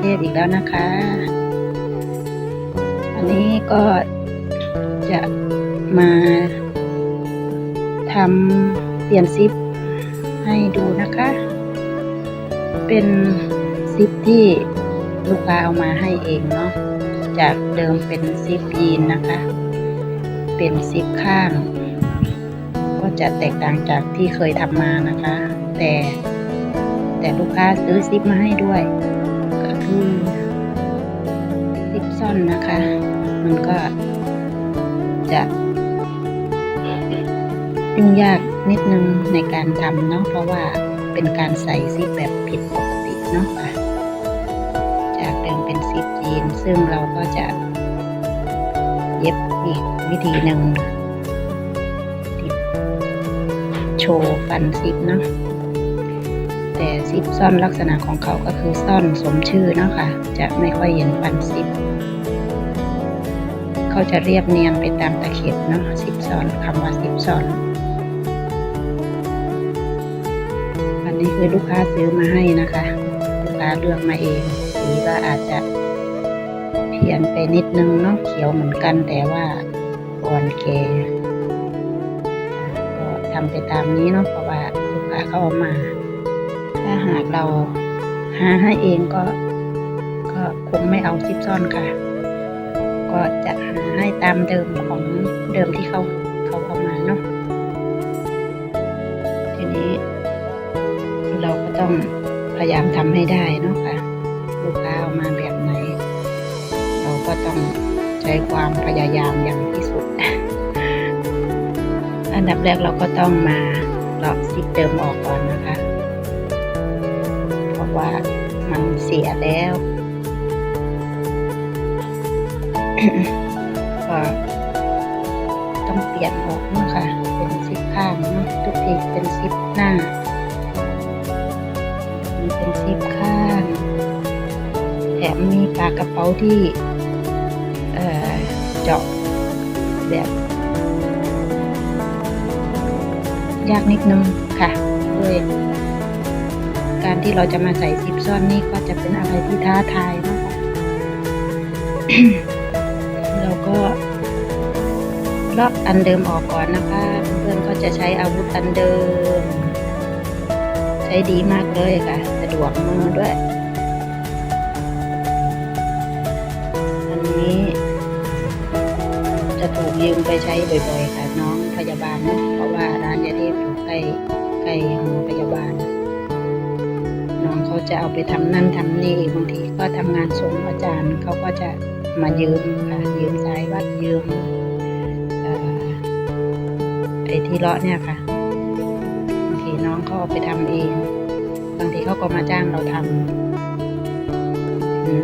เพื่อนๆวันนี้เจอกับเดเทพอีกแล้วนะคะ อันนี้ก็จะมาทำเปลี่ยนซิปให้ดูนะคะ เป็นซิปที่ลูกค้าเอามาให้เองเนาะ จากเดิมเป็นซิปยีนนะคะ เป็นซิปข้าง ก็จะแตกต่างจากที่เคยทำมานะคะ แต่แต่ลูกค้าซื้อซิปมาให้ด้วย ซิปซ่อนนะคะ มันก็จะยุ่งยากนิดนึงในการทำเนาะเพราะว่าเป็นการใส่ซิปแบบผิดปกติเนาะค่ะ จากเดิมเป็นซิปยีนซึ่งเราก็จะเย็บอีกวิธีหนึ่งโชว์ฟันซิปเนาะ แต่ซิปซ่อนลักษณะของเขาก็คือซ่อนสมชื่อนะคะจะไม่ค่อยเห็นฟันซิปเขาจะเรียบเนียนไปตามตะเข็บเนาะซิปซ่อนคำว่าซิปซ่อนอันนี้คือลูกค้าซื้อมาให้นะคะ ลูกค้าเลือกมาเองสีก็อาจจะเพี้ยนไปนิดนึงเนาะเขียวเหมือนกันแต่ว่าอ่อนแกก็ทำไปตามนี้เนาะเพราะว่าลูกค้าเขาเอามา ถ้าหากเราหาให้เองก็ ก็คงไม่เอาซิปซ่อนค่ะ ก็จะหาให้ตามเดิมของเดิมที่เขาเขาเอามาเนาะทีนี้ เราก็ต้องพยายามทำให้ได้เนาะค่ะลูกค้าเอามาแบบไหน เราก็ต้องใช้ความพยายามอย่างที่สุด อันดับแรกเราก็ต้องมาเลาะซิปเดิมออกก่อน ว่ามันเสียแล้วก็ต้องเปลี่ยนออกนะคะเป็นซิปข้างนะทุกทีเป็นซิปหน้ามีเป็นซิปข้าง แถมมีปากกระเป๋าที่เอ่อเจาะแบบยากนิดนึงค่ะด้วย การที่เราจะมาใส่ซิปซ่อนนี่ก็จะเป็นอะไรที่ท้าทายนะคะเราก็ลอกอันเดิมออกก่อนนะคะ เพื่อนๆก็จะใช้อาวุธอันเดิม ใช้ดีมากเลยค่ะ สะดวกมือด้วย อันนี้จะถูกยืมไปใช้บ่อยๆค่ะ น้องพยาบาลเนอะเพราะว่าร้านยาเทพอยู่ใกล้ใกล้ จะเอาไปทำนั่นทำนี่บางทีก็ทำงานส่งอาจารย์เขาก็จะมายืมค่ะยืมสายวัดยืมไอ้ที่เลาะเนี่ยค่ะบางทีน้องเขาเอาไปทำเอง บางทีเขาก็มาจ้างเราทำ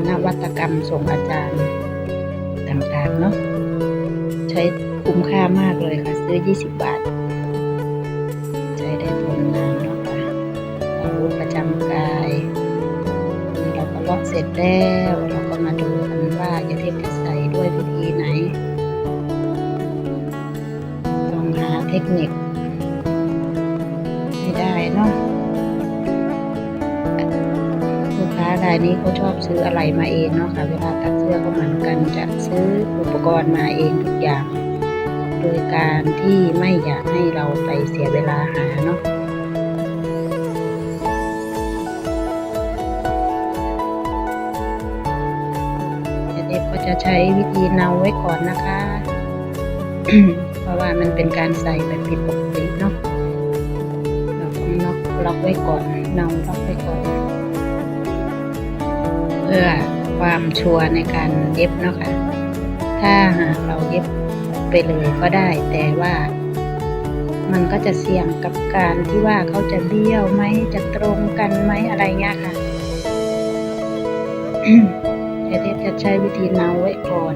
นวัตกรรมส่งอาจารย์ต่างๆเนาะใช้คุ้มค่ามากเลยค่ะ ซื้อ 20 บาท แล้วเราก็มาดูกันว่าจะเทพจะใส่ด้วยวิธีไหน ต้องหาเทคนิคไม่ได้เนาะลูกค้ารายนี้เขาชอบซื้ออะไรมาเองเนาะค่ะ เวลาตัดเสื้อก็เหมือนกันจะซื้ออุปกรณ์มาเองทุกอย่าง โดยการที่ไม่อยากให้เราไปเสียเวลาหาเนาะ จะใช้วิธีเนาไว้ก่อนนะคะ เพราะว่ามันเป็นการใส่แบบผิดปกติเนาะเราต้องล็อกล็อกไว้ก่อนเนาล็อกไว้ก่อน เพื่อความชัวร์ในการเย็บเนาะค่ะ ถ้าหากเราเย็บไปเลยก็ได้ แต่ว่ามันก็จะเสี่ยงกับการที่ว่าเขาจะเบี้ยวไหมจะตรงกันไหมอะไรเงี้ยค่ะ เจเทพจะใช้วิธีเนาไว้ก่อน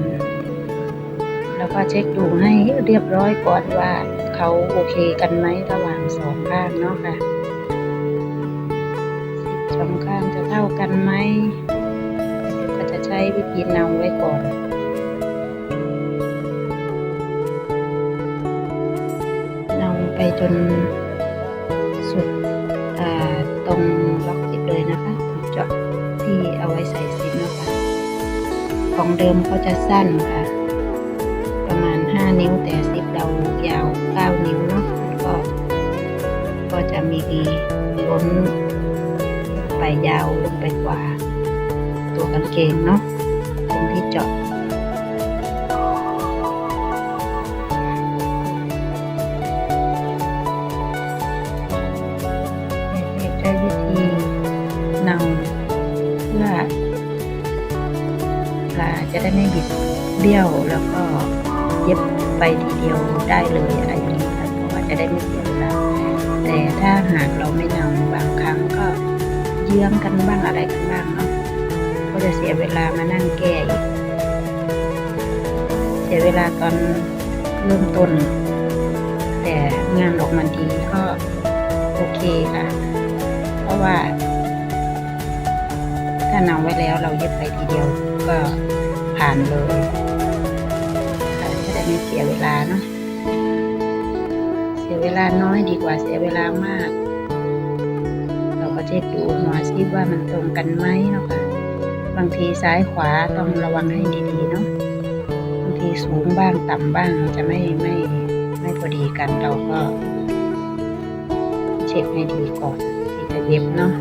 แล้วก็เช็คดูให้เรียบร้อยก่อนว่าเขาโอเคกันไหมระหว่างสองข้างเนาะค่ะสิบสองข้างจะเท่ากันไหมก็จะใช้วิธีเนาไว้ก่อนเนาไปจน ของเดิมเขาจะสั้นค่ะ ประมาณ 5 นิ้วแต่ซิปเรายาว 9 นิ้วเนาะก็ก็จะมีล้นไปยาวลงไปกว่า ตัวกางเกงเนาะ บี้ยวแล้วก็เย็บไปทีเดียวได้เลยอะไรอย่างนี้ค่ะเพราะว่าจะได้ไม่เสียเวลาแต่ถ้าหากเราไม่นาบางครั้งก็เยื้องกันบ้างอะไรกันบ้างเนาะก็จะเสียเวลามานั่งแก้อีกเสียเวลาตอนเริ่มต้น แต่งานออกมาดีก็โอเคค่ะ เพราะว่า ถ้านาไว้แล้วเราเย็บไปทีเดียวก็ผ่านเลย ไม่เสียเวลาเนาะเสียเวลาน้อยดีกว่าเสียเวลามาก เราก็เช็คดูหัวซิว่ามันตรงกันไหมเนาะค่ะบางทีซ้ายขวาต้องระวังให้ดีๆเนาะบางทีสูงบ้างต่ำบ้างจะไม่ไม่ไม่พอดีกันเราก็เช็คให้ดีก่อนที่จะเย็บเนาะ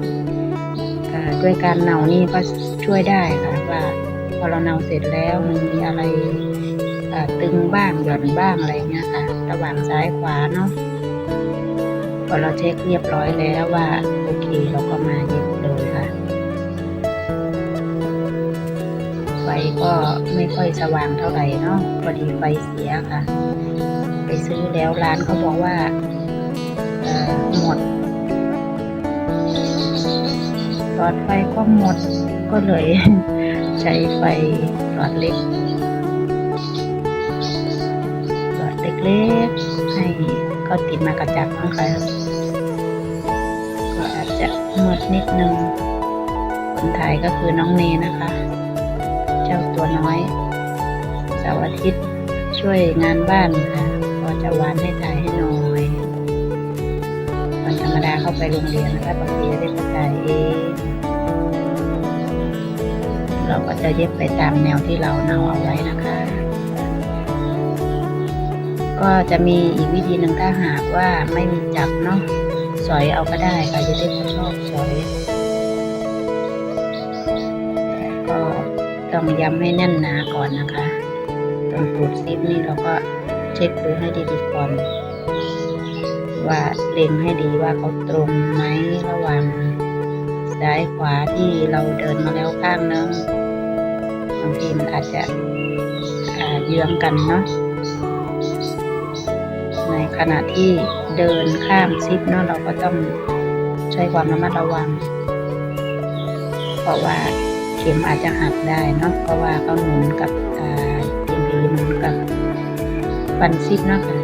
ด้วยการเนานี่ก็ช่วยได้ค่ะว่าพอเราเนาเสร็จแล้วมันมีอะไร อ่าตึงบ้างหย่อนบ้างอะไรเงี้ยค่ะ ระหว่างซ้ายขวาเนาะพอเราเช็คเรียบร้อยแล้วว่าโอเคเราก็มาเย็บเลยค่ะไฟก็ไม่ค่อยสว่างเท่าไหร่เนาะพอดีไฟเสียค่ะ ไปซื้อแล้วร้านเขาบอกว่าหมดหลอดไฟก็หมดก็เลยใช้ไฟหลอดเล็ก เล็กๆให้ก็ติดมากระจับนะคะก็อาจจะมืดนิดนึงคนถ่ายก็คือน้องเนนะคะ เจ้าตัวน้อยเสาร์อาทิตย์ช่วยงานบ้านค่ะก็จะวานให้ถ่ายให้หน่อยวันธรรมดาเข้าไปโรงเรียนนะคะบางทีจะได้ไปถ่ายเองเราก็จะเย็บไปตามแนวที่เราเนาเอาไว้นะคะ ก็จะมีอีกวิธีหนึ่งถ้าหากว่าไม่มีจับเนาะสอยเอาก็ได้ค่ะจะได้ชอบสอยแต่ก็ต้องย้ำให้แน่นหนาก่อนนะคะ ตรงตูดซิปนี่เราก็เช็คดูให้ดีๆก่อนว่าเล็งให้ดีว่าเขาตรงไหมระหว่างซ้ายขวาที่เราเดินมาแล้วข้างนึงบางทีมันอาจจะเยื้องกันเนาะ ขณะที่เดินข้ามซิปเนาะเราก็ต้องใช้ความระมัดระวัง เพราะว่าเข็มอาจจะหักได้เนาะเพราะว่าเขาหนุนกับอ่าเอ็นพีหนุนกับฟันซิปเนาะค่ะ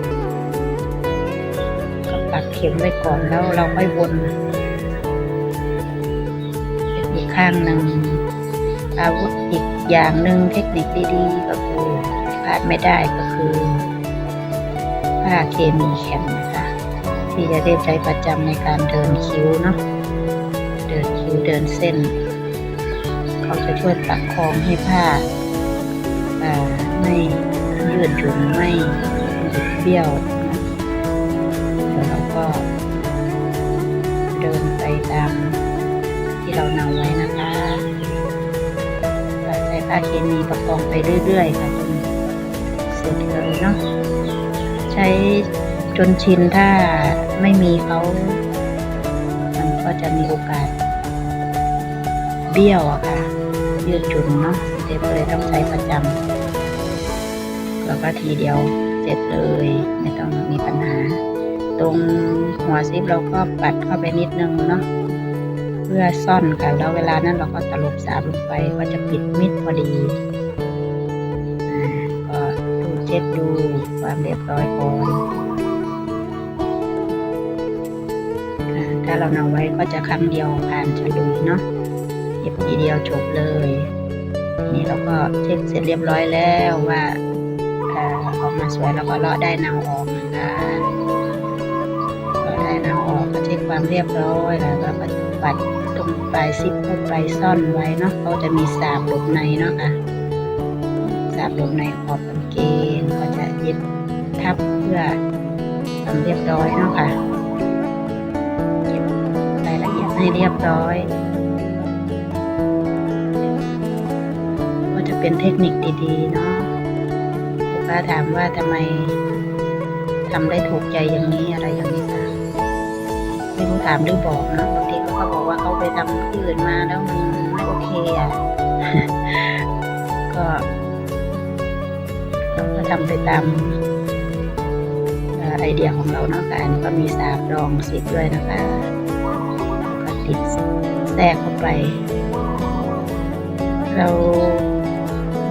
ก็ปักเข็มไว้ก่อนแล้วเราค่อยวนอีกข้างหนึ่งอาวุธอีกอย่างหนึ่งเทคนิคดีๆก็คือพลาดไม่ได้ก็คือาเคมีแข็งนะคะ ที่จะได้ใช้ประจำในการเดินคิ้วเนาะเดินคิ้วเดินเส้น เขาจะช่วยประคองให้ผ้าไม่ยืดหยุ่นไม่บิดเบี้ยวนะแล้วเราก็ เดินไปตามที่เรานาไว้นะคะใช้ผ้าเคมีประคองไปเรื่อยๆค่ะจนเสร็จเลยเนาะ ใช้จนชินถ้าไม่มีเขา มันก็จะมีโอกาส เบี้ยวอะค่ะ ยืดหยุ่นเนาะเด็กก็เลยต้องใช้ประจำแล้วก็ทีเดียวเสร็จเลย ไม่ต้องมีปัญหา ตรงหัวซิปเราก็ปัดเข้าไปนิดนึงเนาะเพื่อซ่อนค่ะแล้วเวลานั้นเราก็ตลบสาบลงไปก็จะปิดมิดพอดี ก็ดูเช็คดูความเรียบร้อยก่อนถ้าเรานาไว้ก็จะครั้งเดียวผ่านฉลุยเนาะเย็บทีเดียวจบเลย นี่เราก็เช็คเสร็จเรียบร้อยแล้วว่าออกมาสวยแล้วก็เลาะได้นาออกนะคะเลาะได้นาออกก็เช็คความเรียบร้อยแล้วก็บัดตรงปลายซิปเข้าไปซ่อนไว้เนาะเขาจะมีสาบหลบในเนาะค่ะาบลบในขอบกางเกงก็จะยึดทับเพื่อทำเรียบร้อยเนาะค่ะเก็บรายละเอียดให้เรียบร้อย ก็จะเป็นเทคนิคดีๆเนาะลูกค้าถามว่าทำไมทำได้ถูกใจอย่างนี้อะไรอย่างนี้ค่ะไม่รู้ถามหรือบอกนะบางทีเขาก็บอกว่าเขาไปทำที่อื่นมาแล้วมันไม่โอเคอะ ก็ เราก็ทำไปตามอไอเดียของเราเนาะค่ะอันนี้ก็มีสาบรองสิบด้วยนะคะก็ติดแทรกเข้าไป เรา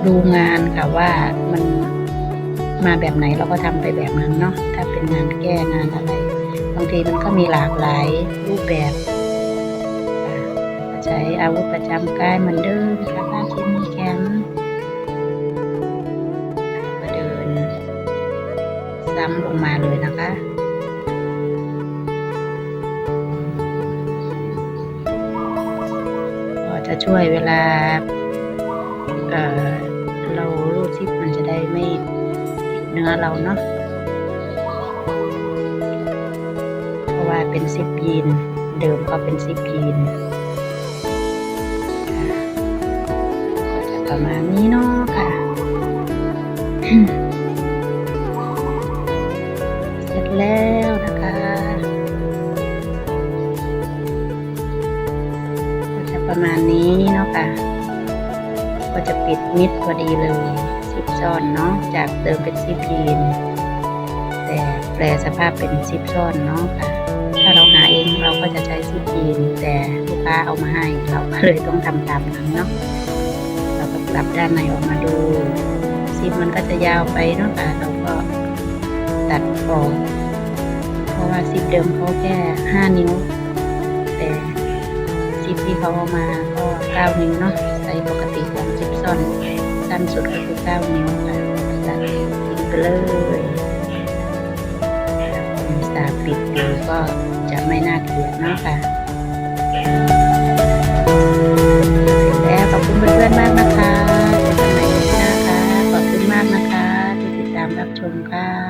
ดูงานค่ะว่ามันมาแบบไหนเราก็ทำไปแบบนั้นเนาะถ้าเป็นงานแก้งานอะไรบางทีมันก็มีหลากหลายรูปแบบใช้อาวุธประจำกายเหมือนเดิมค่ะผ้าที่มีแขน ลงมาเลยนะคะก็จะช่วยเวลาเเรารูดซิปมันจะได้ไม่ติดเนื้อเราเนาะเพราะว่าเป็นซิปยีนเดิมก็เป็นซิปยีนก็จะประมาณนี้เนาะค่ะ แล้วนะคะก็จะประมาณนี้เนาะค่ะ ก็จะปิดมิดพอดีเลยซิปซ่อนเนาะจากเดิมเป็นซิปยีนแต่แปลสภาพเป็นซิปซ่อนเนาะค่ะ ถ้าเราหาเองเราก็จะใช้ซิปยีนแต่ลูกค้าเอามาให้เราก็เลยต้องทำตามนั้นเนาะเราก็กลับด้านในออกมาดูซิปมันก็จะยาวไปเนาะค่ะเราก็ ตัดออกเพราะว่าซิปเดิมเขาแค่ห้านิ้ว แต่ซิปที่เขาเอามาก็เก้านิ้วเนาะใส่ปกติของซิปซ่อนสั้นสุดก็คือเก้านิ้วค่ะตัดทิ้งไปเลยผมสาปิดปิวก็จะไม่น่าเกลียดเนาะค่ะแล้วขอบคุณเพื่อนๆมากนะคะ ขอบคุณมากนะคะ ที่ติดตามรับชมค่ะ